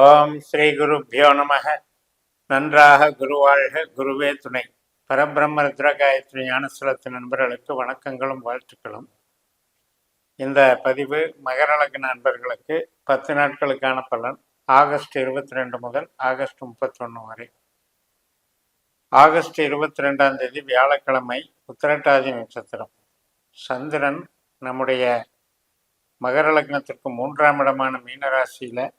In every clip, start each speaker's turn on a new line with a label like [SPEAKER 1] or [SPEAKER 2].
[SPEAKER 1] ஓம் ஸ்ரீ குருப்பியோ நம நன்றாக குருவாழ்க குருவே துணை. பரபிரம்ம ருத்ரகாயத்ரி ஞானஸ்வரத்து நண்பர்களுக்கு வணக்கங்களும் வாழ்த்துக்களும். இந்த பதிவு மகரலக்கு நண்பர்களுக்கு பத்து நாட்களுக்கான பலன் ஆகஸ்ட் இருபத்தி ரெண்டு முதல் ஆகஸ்ட் முப்பத்தொன்று வரை. ஆகஸ்ட் இருபத்தி ரெண்டாம் தேதி வியாழக்கிழமை உத்திரட்டாதி நட்சத்திரம். சந்திரன் நம்முடைய மகர லக்னத்திற்கு மூன்றாம் இடமான மீனராசியில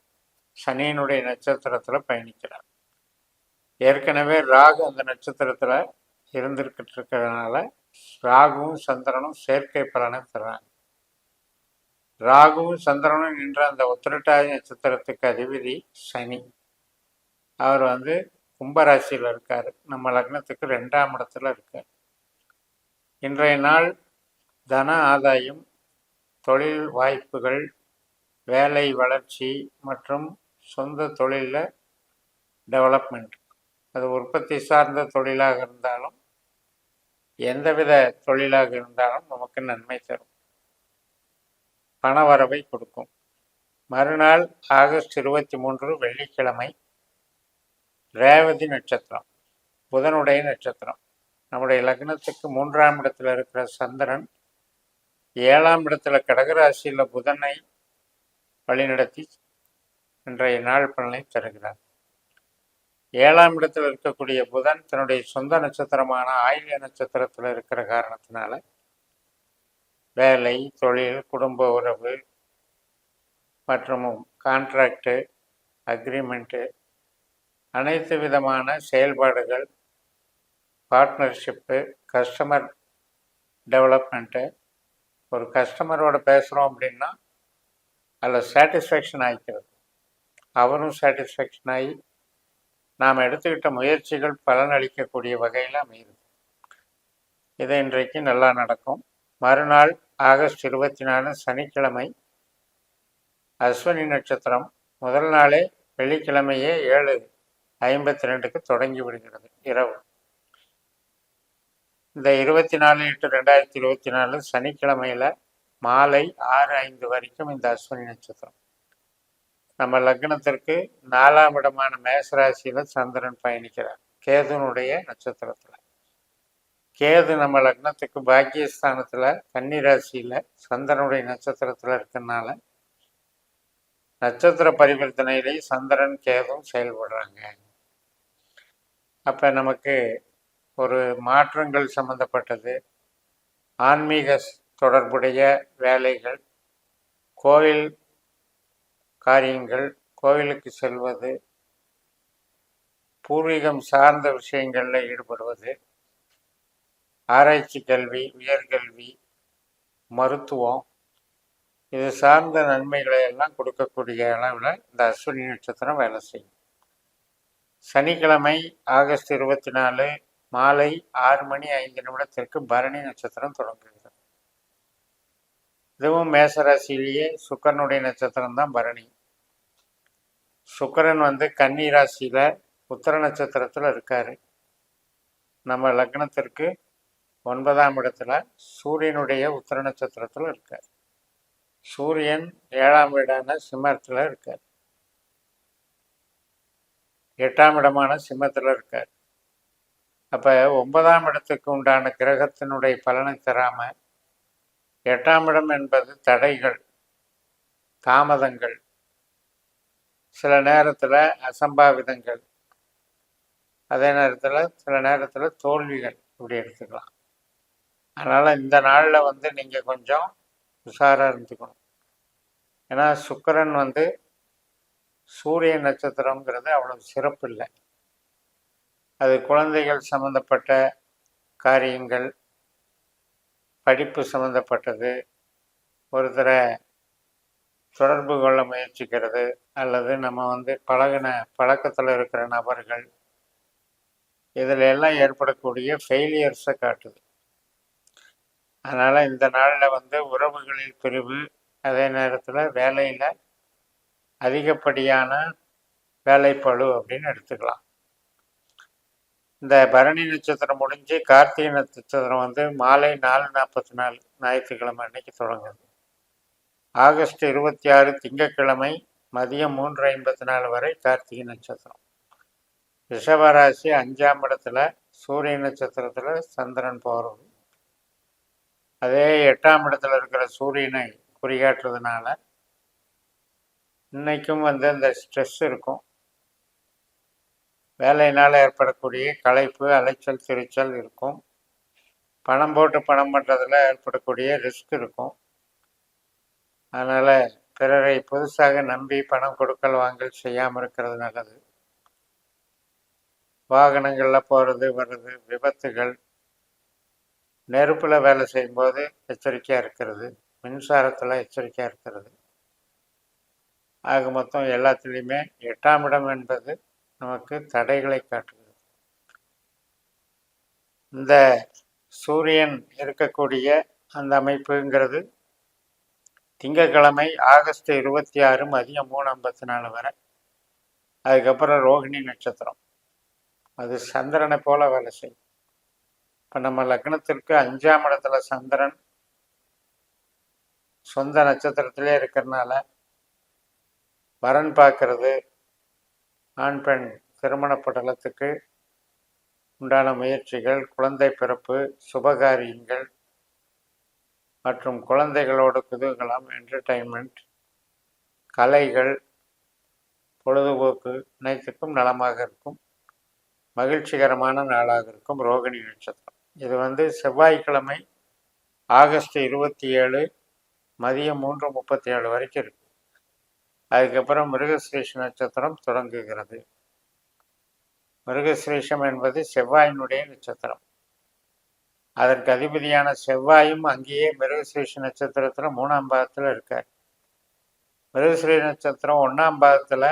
[SPEAKER 1] சனியினுடைய நட்சத்திரத்தில் பயணிக்கிறார். ஏற்கனவே ராகு அந்த நட்சத்திரத்தில் இருந்திருக்கிட்டு இருக்கிறதுனால ராகுவும் சந்திரனும் சேர்க்கை பலனை தர்றாங்க. ராகுவும் சந்திரனும் நின்ற அந்த உத்திரட்டாதி நட்சத்திரத்துக்கு அதிபதி சனி. அவர் வந்து கும்பராசியில் இருக்கார். நம்ம லக்னத்துக்கு ரெண்டாம் இடத்துல இருக்கார். இன்றைய நாள் தன ஆதாயம் தொழில் வாய்ப்புகள் வேலை வளர்ச்சி மற்றும் சொந்த தொழிலில் டெவலப்மெண்ட் அது உற்பத்தி சார்ந்த தொழிலாக இருந்தாலும் எந்தவித தொழிலாக இருந்தாலும் நமக்கு நன்மை தரும். பண வரவை கொடுக்கும். மறுநாள் ஆகஸ்ட் இருபத்தி மூன்று வெள்ளிக்கிழமை ரேவதி நட்சத்திரம் புதனுடைய நட்சத்திரம். நம்முடைய லக்னத்துக்கு மூன்றாம் இடத்துல இருக்கிற சந்திரன் ஏழாம் இடத்துல கடகராசியில் புதனை வழிநடத்தி இன்றைய நாள் பலனை தருகிறார். ஏழாம் இடத்தில் இருக்கக்கூடிய புதன் தன்னுடைய சொந்த நட்சத்திரமான ஆயுத நட்சத்திரத்தில் இருக்கிற காரணத்தினால வேலை தொழில் குடும்ப உறவு மற்றும் கான்ட்ராக்டு அக்ரிமெண்ட்டு அனைத்து விதமான செயல்பாடுகள் பார்ட்னர்ஷிப்பு கஸ்டமர் டெவலப்மெண்ட்டு ஒரு கஸ்டமரோட பேசுகிறோம் அப்படின்னா அதில் சாட்டிஸ்ஃபேக்ஷன் ஆகிக்கிறது அவரும் சாட்டிஸ்ஃபேக்ஷன் ஆகி நாம் எடுத்துக்கிட்ட முயற்சிகள் பலனளிக்கக்கூடிய வகையில் அமையுது இது இன்றைக்கு நல்லா நடக்கும். மறுநாள் ஆகஸ்ட் இருபத்தி நாலு சனிக்கிழமை அஸ்வினி நட்சத்திரம். முதல் நாளே வெள்ளிக்கிழமையே ஏழு ஐம்பத்தி ரெண்டுக்கு தொடங்கி விடுகிறது இரவு. இந்த இருபத்தி நாலு எட்டு ரெண்டாயிரத்தி இருபத்தி நாலு சனிக்கிழமையில் மாலை ஆறு ஐந்து வரைக்கும் இந்த அஸ்வினி நட்சத்திரம். நம்ம லக்னத்திற்கு நாலாம் இடமான மேசராசியில் சந்திரன் பயணிக்கிறார். கேதுனுடைய நட்சத்திரத்தில். கேது நம்ம லக்னத்துக்கு பாக்கியஸ்தானத்தில் கன்னிராசியில் சந்திரனுடைய நட்சத்திரத்தில் இருக்கிறதுனால நட்சத்திர பரிவர்த்தனையிலே சந்திரன் கேதும் செயல்படுறாங்க. அப்போ நமக்கு ஒரு மாற்றங்கள் சம்பந்தப்பட்டது. ஆன்மீக தொடர்புடைய வேலைகள் கோவில் காரியங்கள் கோவிலுக்கு செல்வது பூர்வீகம் சார்ந்த விஷயங்களில் ஈடுபடுவது ஆராய்ச்சி கல்வி உயர்கல்வி மருத்துவம் இது சார்ந்த நன்மைகளை எல்லாம் கொடுக்கக்கூடிய அளவில் இந்த அஸ்வினி நட்சத்திரம் வேலை செய்யும். சனிக்கிழமை ஆகஸ்ட் இருபத்தி நாலு மாலை ஆறு மணி ஐந்து நிமிடத்திற்கு பரணி நட்சத்திரம் தொடங்குகிறது. இதுவும் மேசராசிலேயே சுக்கரனுடைய நட்சத்திரம் தான் பரணி. சுக்கரன் வந்து கன்னி ராசியில் உத்தர நட்சத்திரத்தில் இருக்கார். நம்ம லக்னத்திற்கு ஒன்பதாம் இடத்துல சூரியனுடைய உத்தர நட்சத்திரத்தில் இருக்கார். சூரியன் ஏழாம் வீடான சிம்மத்தில் இருக்கார். எட்டாம் இடமான சிம்மத்தில் இருக்கார். அப்போ ஒன்பதாம் இடத்துக்கு உண்டான கிரகத்தினுடைய பலனை தராமல் எட்டாம் இடம் என்பது தடைகள் தாமதங்கள் சில நேரத்தில் அசம்பாவிதங்கள். அதே நேரத்தில் சில நேரத்தில் தோல்விகள் இப்படி எடுத்துக்கலாம். அதனால் இந்த நாளில் வந்து நீங்கள் கொஞ்சம் உஷாராக இருந்துக்கணும். ஏன்னா சுக்கரன் வந்து சூரிய நட்சத்திரங்கிறது அவ்வளவு சிறப்பு இல்லை அது குழந்தைகள் சம்மந்தப்பட்ட காரியங்கள் படிப்பு சம்மந்தப்பட்டது ஒருத்தரை தொடர்பு கொள்ள முயற்சிக்கிறது அல்லது நம்ம வந்து பழகின பழக்கத்தில் இருக்கிற நபர்கள் இதில் எல்லாம் ஏற்படக்கூடிய ஃபெயிலியர்ஸை காட்டுது. அதனால் இந்த நாளில் வந்து உறவுகளில் பிரிவு அதே நேரத்தில் வேலையில் அதிகப்படியான வேலைப்பழு அப்படின்னு எடுத்துக்கலாம். இந்த பரணி நட்சத்திரம் முடிஞ்சு கார்த்திகை நட்சத்திரம் வந்து மாலை நாலு நாற்பத்தி நாலு ஞாயிற்றுக்கிழமை அன்னைக்கு தொடங்குது. ஆகஸ்ட் இருபத்தி ஆறு திங்கட்கிழமை மதியம் மூன்று ஐம்பத்தி நாலு வரை கார்த்திகை நட்சத்திரம். ரிஷபராசி அஞ்சாம் இடத்துல சூரிய நட்சத்திரத்தில் சந்திரன் போகிறது அதே எட்டாம் இடத்துல இருக்கிற சூரியனை குறிகாட்டுறதுனால இன்றைக்கும் வந்து அந்த ஸ்ட்ரெஸ் இருக்கும். வேலையினால் ஏற்படக்கூடிய களைப்பு அலைச்சல் திருச்சல் இருக்கும். பணம் போட்டு பணம் பண்ணுறதுல ஏற்படக்கூடிய ரிஸ்க் இருக்கும். அதனால் பிறரை புதுசாக நம்பி பணம் கொடுக்கல் வாங்கல் செய்யாமல் இருக்கிறது நல்லது. வாகனங்களில் போகிறது வர்றது விபத்துகள் நெருப்பில் வேலை செய்யும்போது எச்சரிக்கையாக இருக்கிறது. மின்சாரத்தில் எச்சரிக்கையாக இருக்கிறது. ஆக மொத்தம் எல்லாத்துலேயுமே எட்டாம் இடம் என்பது நமக்கு தடைகளை காட்டுகிறது. இந்த சூரியன் இருக்கக்கூடிய அந்த அமைப்புங்கிறது திங்கக்கிழமை ஆகஸ்ட் இருபத்தி ஆறு மதியம் மூணு ஐம்பத்தி நாலு வரை. அதுக்கப்புறம் ரோகிணி நட்சத்திரம். அது சந்திரனை போல வேலை செய்யும். இப்போ நம்ம லக்னத்திற்கு அஞ்சாம் இடத்துல சந்திரன் சொந்த நட்சத்திரத்திலே இருக்கிறனால வரன் பார்க்கறது ஆண் பெண் திருமண படலத்துக்கு உண்டான முயற்சிகள் குழந்தை பிறப்பு சுபகாரியங்கள் மற்றும் குழந்தைகளோட குதூகலம் என்டர்டைன்மெண்ட் கலைகள் பொழுதுபோக்கு அனைத்துக்கும் நலமாக இருக்கும். மகிழ்ச்சிகரமான நாளாக இருக்கும். ரோகிணி நட்சத்திரம். இது வந்து செவ்வாய்க்கிழமை ஆகஸ்ட் இருபத்தி ஏழு மதியம் மூன்று முப்பத்தி ஏழு வரைக்கும் இருக்கு அதுக்கப்புறம் மிருகஸ்ரீஷ நட்சத்திரம் தொடங்குகிறது. மிருகஸ்ரீஷம் என்பது செவ்வாயினுடைய நட்சத்திரம். அதற்கு அதிபதியான செவ்வாயும் அங்கேயே மிருகஸ்ரீஷ நட்சத்திரத்தில் மூணாம் பாகத்தில் இருக்கார். மிருகஸ்ரீ நட்சத்திரம் ஒன்றாம் பாகத்தில்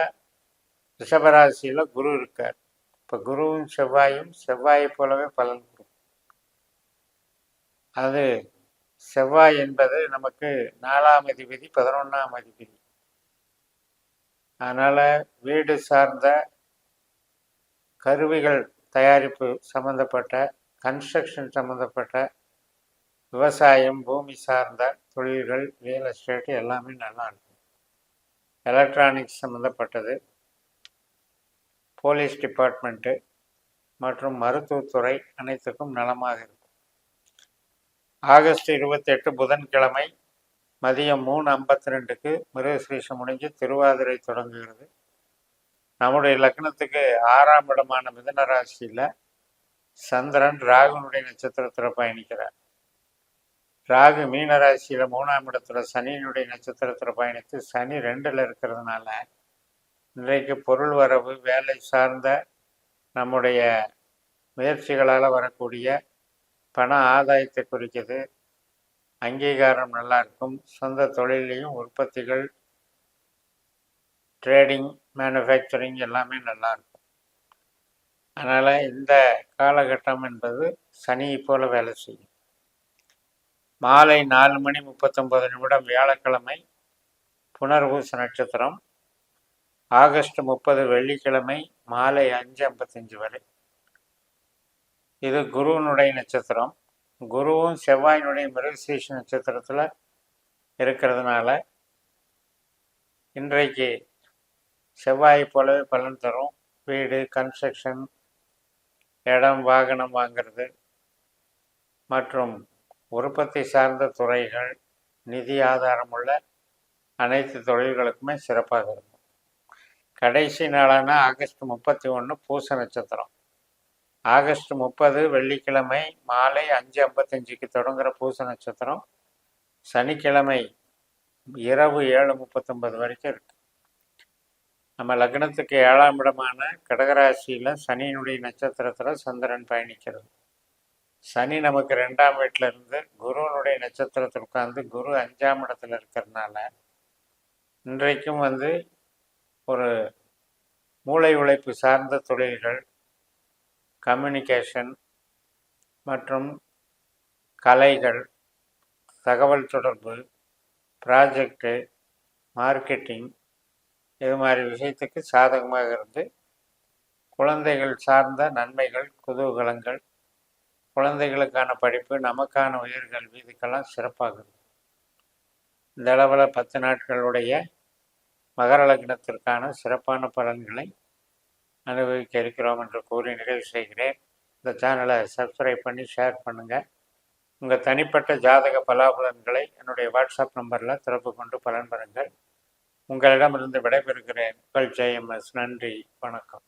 [SPEAKER 1] ரிஷபராசியில் குரு இருக்கார். இப்போ குருவும் செவ்வாயும் செவ்வாயை போலவே பலன் கொடுக்கும் அது செவ்வாய் என்பது நமக்கு நாலாம் அதிபதி பதினொன்றாம் அதிபதி. அதனால் வீடு சார்ந்த கருவிகள் தயாரிப்பு சம்மந்தப்பட்ட கன்ஸ்ட்ரக்ஷன் சம்மந்தப்பட்ட விவசாயம் பூமி சார்ந்த தொழில்கள் ரியல் எஸ்டேட் எல்லாமே நல்லா இருக்கும். எலக்ட்ரானிக்ஸ் சம்மந்தப்பட்டது போலீஸ் டிபார்ட்மெண்ட்டு மற்றும் மருத்துவத்துறை அனைத்துக்கும் நலமாக இருக்கும். ஆகஸ்ட் இருபத்தெட்டு புதன்கிழமை மதியம் மூணு ஐம்பத்தி ரெண்டுக்கு மிருகஸ்ரீஷம் முடிஞ்சு திருவாதிரை தொடங்குகிறது. நம்முடைய லக்னத்துக்கு ஆறாம் இடமான மிதன ராசியில் சந்திரன் ராகுனுடைய நட்சத்திரத்தில் பயணிக்கிறார். ராகு மீன ராசியில் மூணாம் இடத்துல சனியினுடைய நட்சத்திரத்தில் பயணித்து சனி ரெண்டில் இருக்கிறதுனால இன்றைக்கு பொருள் வரவு வேலை சார்ந்த நம்முடைய முயற்சிகளால் வரக்கூடிய பண ஆதாயத்தை குறிக்குது. அங்கீகாரம் நல்லா இருக்கும் சொந்த தொழிலையும் உற்பத்திகள் ட்ரேடிங் மேனுஃபேக்சரிங் எல்லாமே நல்லா இருக்கும் அதனால் இந்த காலகட்டம் என்பது சனியை போல வேலை செய்யும். மாலை நாலு மணி முப்பத்தொம்பது நிமிடம் வியாழக்கிழமை புனர்பூச நட்சத்திரம். ஆகஸ்ட் முப்பது வெள்ளிக்கிழமை மாலை அஞ்சு ஐம்பத்தஞ்சு வரை. இது குருவனுடைய நட்சத்திரம். குருவும் செவ்வாயினுடைய மிருகசீஷ நட்சத்திரத்தில் இருக்கிறதுனால இன்றைக்கு செவ்வாயை போலவே பலன் தரும். வீடு கன்ஸ்ட்ரக்ஷன் இடம் வாகனம் வாங்கிறது மற்றும் உற்பத்தி சார்ந்த துறைகள் நிதி ஆதாரமுள்ள அனைத்து தொழில்களுக்குமே சிறப்பாக இருக்கும். கடைசி நாளான ஆகஸ்ட் முப்பத்தி ஒன்று பூச நட்சத்திரம். ஆகஸ்ட் முப்பது வெள்ளிக்கிழமை மாலை அஞ்சு ஐம்பத்தஞ்சுக்கு தொடங்குகிற பூச நட்சத்திரம். சனிக்கிழமை இரவு ஏழு முப்பத்தொம்பது வரைக்கும் இருக்கு. நம்ம லக்னத்துக்கு ஏழாம் இடமான கடகராசியில் சனியினுடைய நட்சத்திரத்தில் சந்திரன் பயணிக்கிறது. சனி நமக்கு ரெண்டாம் வீட்டில் இருந்து குருவனுடைய நட்சத்திரத்தில் உட்காந்து குரு அஞ்சாம் இடத்துல இருக்கிறதுனால இன்றைக்கும் வந்து ஒரு மூளை உழைப்பு சார்ந்த தொழில்கள் கம்யூனிகேஷன் மற்றும் கலைகள் தகவல் தொடர்பு ப்ராஜெக்டு மார்க்கெட்டிங் இது மாதிரி விஷயத்துக்கு சாதகமாக இருந்து குழந்தைகள் சார்ந்த நன்மைகள் குதூகலங்கள் குழந்தைகளுக்கான படிப்பு நமக்கான உயர்கல்வி இதுக்கெல்லாம் சிறப்பாக இருக்கும் இந்த அளவில் பத்து நாட்களுடைய மகர லக்னத்திற்கான சிறப்பான பலன்களை அனுபவிக்க இருக்கிறோம் என்று கூறி நிறைவு செய்கிறேன். இந்த சேனலை சப்ஸ்கிரைப் பண்ணி ஷேர் பண்ணுங்கள் உங்கள் தனிப்பட்ட ஜாதக பலாபலன்களை என்னுடைய வாட்ஸ்அப் நம்பரில் திறப்பு கொண்டு பலன் பெறுங்கள். உங்களிடமிருந்து விடைபெறுகிறேன். உங்கள் ஜெயம்எஸ். நன்றி. வணக்கம்.